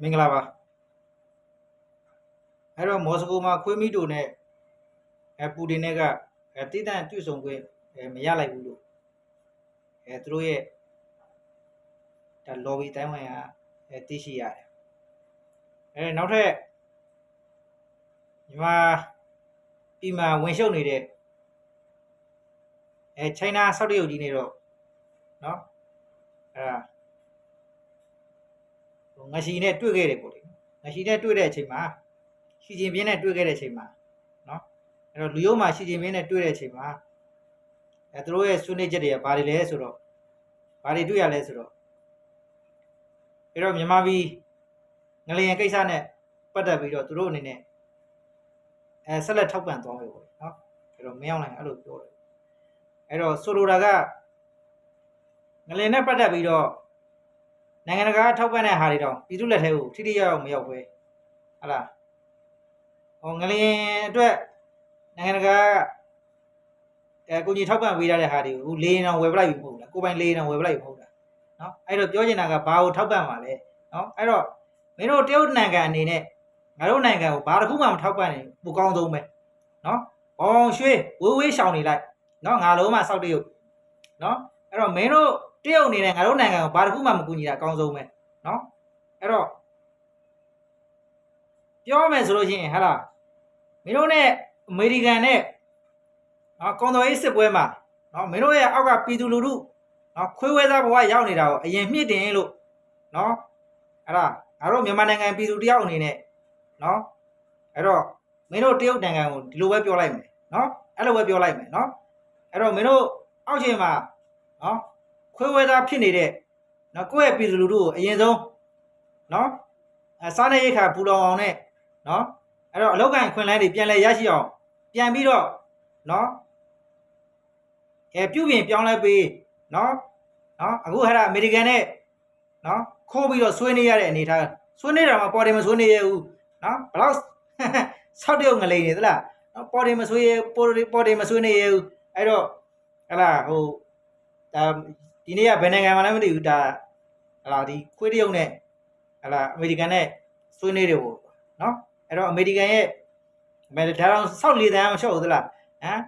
မင်္ဂလာပါအဲ့တော့မော်စကိုမှာခွေးမီတိုနဲ့အဲပူတင်နဲ့ကအဲတိတန့်တွေ့ဆုံခွင့်အဲမရလိုက်ဘူးလို့အဲသူတို့ရဲ့ဒါ lobby တိုင်းဝင်ကအဲသိရှိရတယ်အဲနောက်ထပ်ညီမပြည်မှာဝင်ရှုပ်နေတဲ့အဲ China ဆောက်တရုတ်ကြီးနေတော့เนาะအဲ့ဒါဟို ငရှိနဲ့တွေ့ခဲ့တယ်ပေါ့လေငရှိနဲ့တွေ့တဲ့အချိန်မှာရှီဂျင်ပင်းနဲ့တွေ့ခဲ့တဲ့အချိန်မှာနော်အဲ့တော့လူရုံမှာရှီဂျင်ပင်းနဲ့တွေ့တဲ့အချိန်မှာအဲသူတို့ရဲ့ဆွေးနွေးချက်တွေကဘာတွေလဲဆိုတော့ဘာတွေတွေ့ရလဲဆိုတော့အဲ့တော့မြန်မာပြည်ငလျင်ကိစ္စနဲ့ပတ်သက်ပြီးတော့သူတို့အနေနဲ့အဲဆက်လက်ထောက်ပံ့သွားမယ်ပေါ့နော်အဲ့တော့မင်းအောင်လိုင်းအဲ့လိုပြောတယ်အဲ့တော့ဆိုလိုတာကငလျင်နဲ့ပတ်သက်ပြီးတော့ နိုင်ငံတကာထောက်ပံ့တဲ့ဟာတွေတော့ပြည်သူလက်ထဲကိုထိထိရောက်ရောက်မရောက်ပဲဟလာဟောငလျင်အတွက်နိုင်ငံတကာအဲကိုကြီးထောက်ပံ့ပေးရတဲ့ဟာတွေကိုလေရင်အောင်ဝယ်ပလိုက်ပြီမဟုတ်လားကိုပိုင်လေရင်အောင်ဝယ်ပလိုက်ပြီမဟုတ်လားနော်အဲ့တော့ပြောချင်တာကဘာကိုထောက်ပံ့မှာလဲနော်အဲ့တော့မင်းတို့တရုတ်နိုင်ငံအနေနဲ့ငါတို့နိုင်ငံကိုဘာတစ်ခုမှမထောက်ပံ့ရင်ပိုကောင်းဆုံးပဲနော်ဘောင်ရွှေဝေးဝေးရှောင်နေလိုက်နော်ငါလုံးမစောက်တရုတ်နော်အဲ့တော့မင်းတို့ တရုတ်အနေနဲ့ငါတို့နိုင်ငံကိုဘာတစ်ခုမှမကူညီတာအကောင်းဆုံးပဲနော်အဲ့တော့ပြောမယ်ဆိုလို့ရှိရင်ဟာလားမင်းတို့နဲ့အမေရိကန်နဲ့နော်ကွန်တော်ရေးစစ်ပွဲမှာနော်မင်းတို့ရဲ့အောက်ကပြည်သူလူထုနော်ခွေးဝဲသားဘဝရောက်နေတာကိုအရင်မြင့်တင်လို့နော်အဲ့ဒါငါတို့မြန်မာနိုင်ငံပြည်သူတယောက်အနေနဲ့နော်အဲ့တော့မင်းတို့တရုတ်နိုင်ငံကိုဒီလိုပဲပြောလိုက်မယ်နော်အဲ့လိုပဲပြောလိုက်မယ်နော်အဲ့တော့မင်းတို့အောက်ချိန်မှာနော် ခွေးဝဲသားဖြစ်နေတဲ့နော်ကိုယ့်ရဲ့ပြည်သူလူထုကိုအရင်ဆုံးနော်အစားနေရိတ်ခါပူလောင်အောင်နဲ့နော်အဲ့တော့အလောက်ကန်ခွင်လန်းတွေပြန်လဲရရှိအောင်ပြန်ပြီးတော့နော်အဲပြုပြင်ပြောင်းလဲပေးနော်နော်အခုဟဲ့အမေရိကန်နဲ့နော်ခိုးပြီးတော့ဆွေးနေရတဲ့အနေထားဆွေးနေတာမှပေါ်တယ်မဆွေးနေရဘူးနော်ဘလောက်ဆောက်တရုတ်ငလိန်နေသလားနော်ပေါ်တယ်မဆွေးရပေါ်တယ်ပေါ်တယ်မဆွေးနေရဘူးအဲ့တော့ဟဲ့လားဟို ဒါဒီနေ့ကဘယ်နိုင်ငံမှလည်းမသိဘူးဒါဟဲ့လားဒီခွေးတရုတ်နဲ့ဟဲ့လားအမေရိကန်နဲ့ဆွေးနေတယ်ပေါ့နော်အဲ့တော့အမေရိကန်ရဲ့ဘယ်ဒါတော့ဆောက်လေတန်းမလျှော့ဘူးသလားဟမ်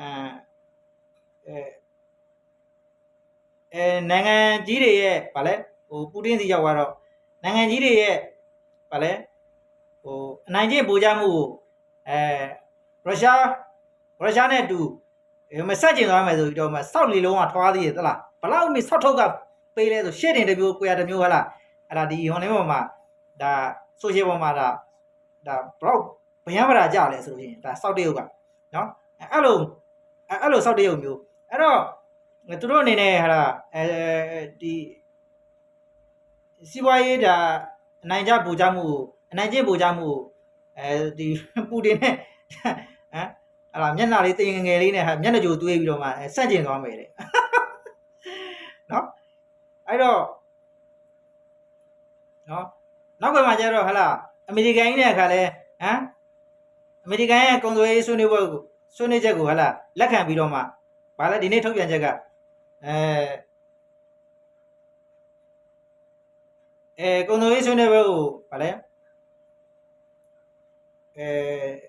အဲအဲနိုင်ငံကြီးတွေရဲ့ဗာလဲဟိုပူတင်စီရောက်သွားတော့နိုင်ငံကြီးတွေရဲ့ဗာလဲဟိုအနိုင်ကျင့်ပူကြမှုကိုအဲရုရှားရုရှားနဲ့အတူ မဆက်ကျင်သွားမယ်ဆိုပြီးတော့မှစောက်လေလုံးကထွားသေးတယ်သလားဘလောက်မိစောက်ထုတ်ကပေးလဲဆိုရှေ့တင်တစ်မျိုးကိုရတစ်မျိုးဟလားအဲ့ဒါဒီဟွန်လင်းပေါ်မှာဒါဆိုရှယ်ပေါ်မှာဒါဒါဘလောက်ဘယံပရာကြလဲဆိုလို့ရှိရင်ဒါစောက်တရုတ်ကနော်အဲ့လိုအဲ့လိုစောက်တရုတ်မျိုးအဲ့တော့သူတို့အနေနဲ့ဟာအဲဒီစီးပွားရေးဒါအနိုင်ကျပူကြမှုအနိုင်ကျင့်ပူကြမှုအဲဒီပူတင်နဲ့ဟမ် အဲ့ဒါမျက်နှာလေးတင်ငယ်လေးနဲ့ဟာမျက်နှာကြိုတွေးပြီးတော့မှဆန့်ကျင်သွားမယ်တဲ့နော်အဲ့တော့နော်နောက်ကမှကျတော့ဟလာအမေရိကန်ကြီးနဲ့အခါလဲဟမ်အမေရိကန်ရဲ့ကုန်သွယ်ရေးဆွေးနွေးပွဲကိုဆွေးနွေးချက်ကိုဟလာလက်ခံပြီးတော့မှဗာလဲဒီနေ့ထုတ်ပြန်ချက်ကအဲအဲကုန်သွယ်ရေးဆွေးနွေးပွဲကိုဗာလဲအဲ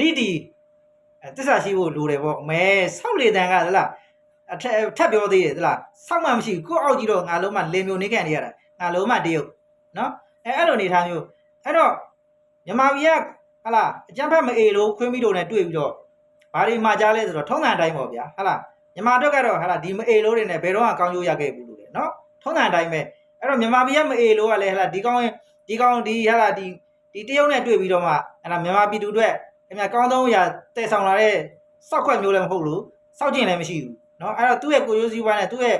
ဂရိတီတစ္ဆာရှိဖို့လိုတယ်ပေါ့မဲဆောက်လေတန်ကသလားအထက်ထပ်ပြောသေးတယ်သလားဆောက်မှမရှိကိုအောက်ကြီးတော့ငါလုံးမှလေမျိုးနေကန်နေရတာငါလုံးမှတရုတ်နော်အဲအဲ့လိုနေထားမျိုးအဲ့တော့မြန်မာပြည်ကဟလာအကြမ်းဖက်မအေလို့ခွင်းမိတို့နဲ့တွေ့ပြီးတော့ဘာတွေမှကြားလဲဆိုတော့ထုံးစံအတိုင်းပေါ့ဗျာဟလာမြန်မာတို့ကတော့ဟလာဒီမအေလို့တွေနဲ့ဘယ်တော့မှကောင်းကျိုးရခဲ့ဘူးလို့လေနော်ထုံးစံအတိုင်းပဲအဲ့တော့မြန်မာပြည်ကမအေလို့ကလည်းဟလာဒီကောင်းဒီကောင်းဒီဟလာဒီဒီတရုတ်နဲ့တွေ့ပြီးတော့မှဟလာမြန်မာပြည်သူတွေ အများကောင်းဆုံးရာတည်ဆောင်လာတဲ့စောက်ခွက်မျိုးလည်းမဟုတ်လို့စောက်ကျင်လည်းမရှိဘူးเนาะအဲ့တော့သူ့ရဲ့ကိုရိုးစည်းပွားနဲ့သူ့ရဲ့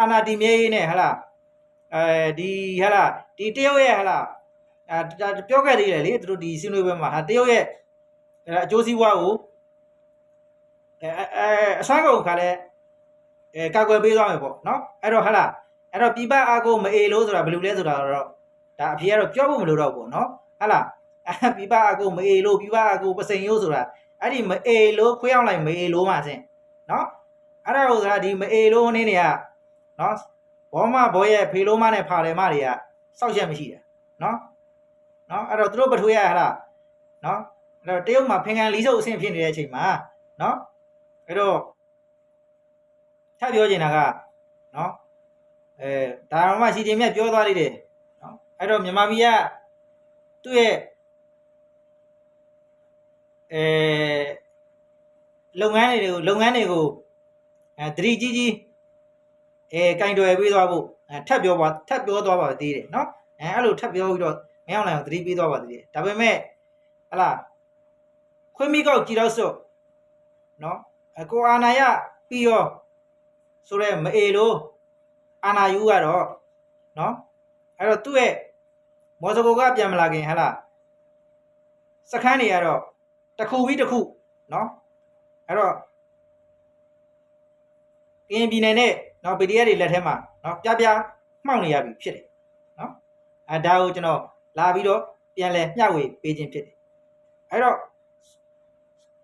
အာနာတီမြဲရေးနဲ့ဟလာအဲဒီဟလာဒီတရုတ်ရဲ့ဟလာအဲပြောခဲ့သေးတယ်လေသူတို့ဒီစီနွေးပွဲမှာဟာတရုတ်ရဲ့အကျိုးစီးပွားကိုအဲအဲအစွမ်းကုန်ခါလဲအဲကာကွယ်ပေးသွားမယ်ပေါ့เนาะအဲ့တော့ဟလာအဲ့တော့ပြပအာကိုမအေလို့ဆိုတာဘယ်လိုလဲဆိုတာတော့ဒါအဖေကတော့ပြောဖို့မလိုတော့ဘူးเนาะဟလာ ပြပအကိုမအေလို့ပြပအကိုပစိန်ရိုးဆိုတာအဲ့ဒီမအေလို့ခွေးအောင်လိုက်မအေလို့မှဆင်နော်အဲ့ဒါကိုဆိုတာဒီမအေလို့နင်းတွေကနော်ဘောမဘောရဲ့ဖေလိုမနဲ့ဖာတယ်မတွေကစောက်ချက်မရှိတယ်နော်နော်အဲ့တော့သူတို့ပထွေးရဟလားနော်အဲ့တော့တရုတ်မှာဖင်ကန်လီစုပ်အဆင့်ဖြစ်နေတဲ့အချိန်မှာနော်အဲ့တော့ထပ်ပြောချင်တာကနော်အဲဒါမှရှိတင်မြတ်ပြောသွားလိမ့်တယ်နော်အဲ့တော့မြန်မာပြည်ကသူ့ရဲ့ အဲလုပ်ငန်းတွေကိုလုပ်ငန်းတွေကိုအဲတတိကြီးကြီးအဲကင်တွယ်ပေးသွားဖို့အဲထပ်ပြောပါထပ်ပြောသွားပါသေးတယ်နော်အဲအဲ့လိုထပ်ပြောပြီးတော့မရောက်နိုင်အောင်တတိပေးသွားပါသေးတယ်ဒါပေမဲ့ဟလာခွေးမိကောက်ကြည်တော့စို့နော်အကိုအာနာယပြီးရောဆိုတော့မအေလို့အာနာယူကတော့နော်အဲ့တော့သူ့ရဲ့မော်စကိုကပြန်မလာခင်ဟလာစခန်းတွေကတော့ တစ်ခုပြီးတစ်ခုနော်အဲ့တော့ကရင်ပြည်နယ်နဲ့နော် PDF တွေလက်ထဲမှာနော်ပြပြမှောက်နေရပြီဖြစ်တယ်နော်အဲဒါကိုကျွန်တော်လာပြီးတော့ပြန်လဲမျှဝေပေးခြင်းဖြစ်တယ်အဲ့တော့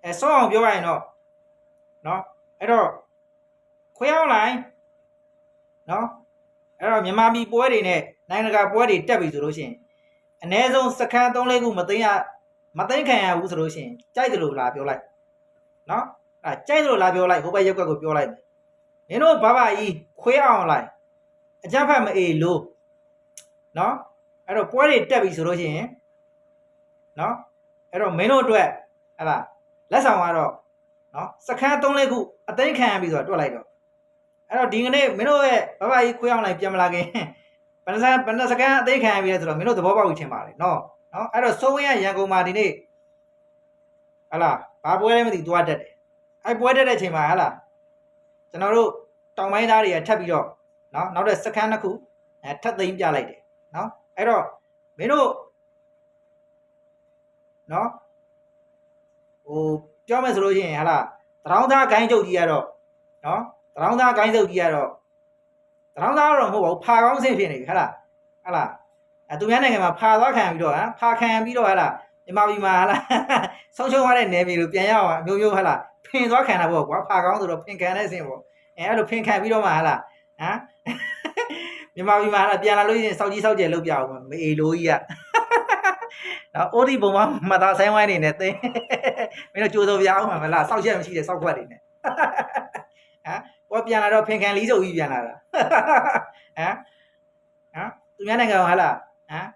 အဲဆောင်းအောင်ပြောရရင်တော့နော်အဲ့တော့ခွဲအောင်လိုက်နော်အဲ့တော့မြန်မာပြည်ပွဲတွေနဲ့နိုင်ငံတကာပွဲတွေတက်ပြီဆိုလို့ရှိရင်အ ਨੇ ဆုံးစခန်း3လေးခုမသိမ်းရ မသိမ်းခံရဘူးဆိုလို့ရှိရင်ကြိုက်တယ်လို့လာပြောလိုက်နော်အဲကြိုက်တယ်လို့လာပြောလိုက်ဟိုဘက်ရက်ကွက်ကိုပြောလိုက်မယ်မင်းတို့ဘာဘာကြီးခွဲအောင်လိုက်အကြမ်းဖက်မအေးလို့နော်အဲ့တော့ပွဲတွေတက်ပြီဆိုလို့ရှိရင်နော်အဲ့တော့မင်းတို့အတွက်ဟလာလက်ဆောင်ကတော့နော်စခန်း3လေးခုအသိမ်းခံရပြီဆိုတော့တွက်လိုက်တော့အဲ့တော့ဒီကနေ့မင်းတို့ရဲ့ဘာဘာကြီးခွဲအောင်လိုက်ပြန်မလာခင်ဘယ်နှစဘယ်နှစကန်အသိမ်းခံရပြီလဲဆိုတော့မင်းတို့သဘောပေါက်ပြီထင်ပါတယ်နော် နော်အဲ့တော့စိုးဝင်းရရန်ကုန်မှာဒီနေ့ဟလာဘာပွဲလဲမသိသွားတက်တယ်အဲ့ပွဲတက်တဲ့အချိန်မှာဟလာကျွန်တော်တို့တောင်ပိုင်းသားတွေကထပ်ပြီးတော့နော်နောက်တဲ့စကန်တစ်ခုအဲထပ်သိမ်းပြလိုက်တယ်နော်အဲ့တော့မင်းတို့နော်ဟိုပြောမယ်ဆိုလို့ရှိရင်ဟာလားတရောင်းသားဂိုင်းကျုပ်ကြီးကတော့နော်တရောင်းသားဂိုင်းကျုပ်ကြီးကတော့တရောင်းသားတော့မဟုတ်ပါဘူးဖာကောင်းစင်းဖြစ်နေပြီဟာလားဟာလား အဲသူများနိုင်ငံမှာဖာသွားခံပြီးတော့ဟမ်ဖာခံပြီးတော့ဟာလားမြန်မာပြည်မှာဟာလားဆုံးရှုံးသွားတဲ့နယ်မြေလိုပြန်ရအောင်အမျိုးမျိုးဟာလားဖင်သွားခံတာပေါ့ကွာဖာကောင်းဆိုတော့ဖင်ခံတဲ့စင်းပေါ့အဲအဲ့လိုဖင်ခံပြီးတော့မှဟာလားဟမ်မြန်မာပြည်မှာဟာလားပြန်လာလို့ရှိရင်စောက်ကြီးစောက်ကျယ်လုပ်ပြအောင်မအေလိုကြီးကနော်အိုဒီဘုံမှာမသားဆိုင်ဝိုင်းနေနဲ့သင်မင်းတို့ကြိုးစိုးပြအောင်မလားစောက်ချက်မရှိတဲ့စောက်ခွက်တွေနဲ့ဟမ်ကိုပြန်လာတော့ဖင်ခံလီးစုပ်ကြီးပြန်လာတာဟမ်ဟမ်သူများနိုင်ငံဟာလား ဟမ်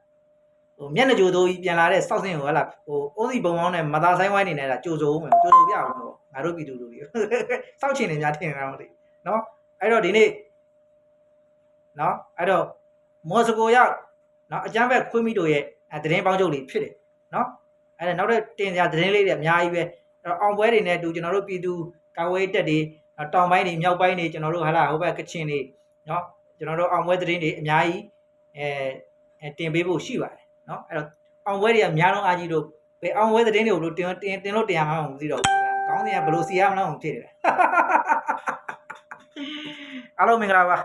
ဟိုမျက်နှာကြိုးစိုးကြီးပြန်လာတဲ့စောက်စင်းကိုဟာလားဟိုအိုဒီဘုံမောင်းနဲ့မသားဆိုင်ဝိုင်းနေနဲ့ကြိုးစိုးမယ်ကြိုးစိုးပြအောင်ပေါ့ငါတို့ပြည်သူလူတွေစောက်ချင်နေများထင်တာမသိနော်အဲ့တော့ဒီနေ့နော်အဲ့တော့မော်စကိုရောက်နော်အကြမ်းဖက်ခွေးမိတို့ရဲ့အဲသတင်းပေါင်းချုပ်လေးဖြစ်တယ်နော်အဲ့ဒါနောက်တဲ့တင်စရာသတင်းလေးတွေအများကြီးပဲအဲ့တော့အောင်ပွဲတွေနဲ့အတူကျွန်တော်တို့ပြည်သူကာဝေးတက်တွေနော်တောင်ပိုင်းတွေမြောက်ပိုင်းတွေကျွန်တော်တို့ဟာလာဟိုဘက်ကချင်တွေနော်ကျွန်တော်တို့အောင်ပွဲသတင်းတွေအများကြီးအဲအဲ တင်ပေးဖို့ရှိပါတယ်နော်အဲ့တော့အောင်ပွဲတွေကအများလုံးအားကြီးလို့ဘယ်အောင်ပွဲသတင်းတွေကိုလို့တင်တင်တင်လို့တင်ရမှာမသိတော့ဘူးကောင်းတယ်ကဘယ်လိုစီရမလဲမဖြစ်တယ်အားလုံးမင်္ဂလာပါ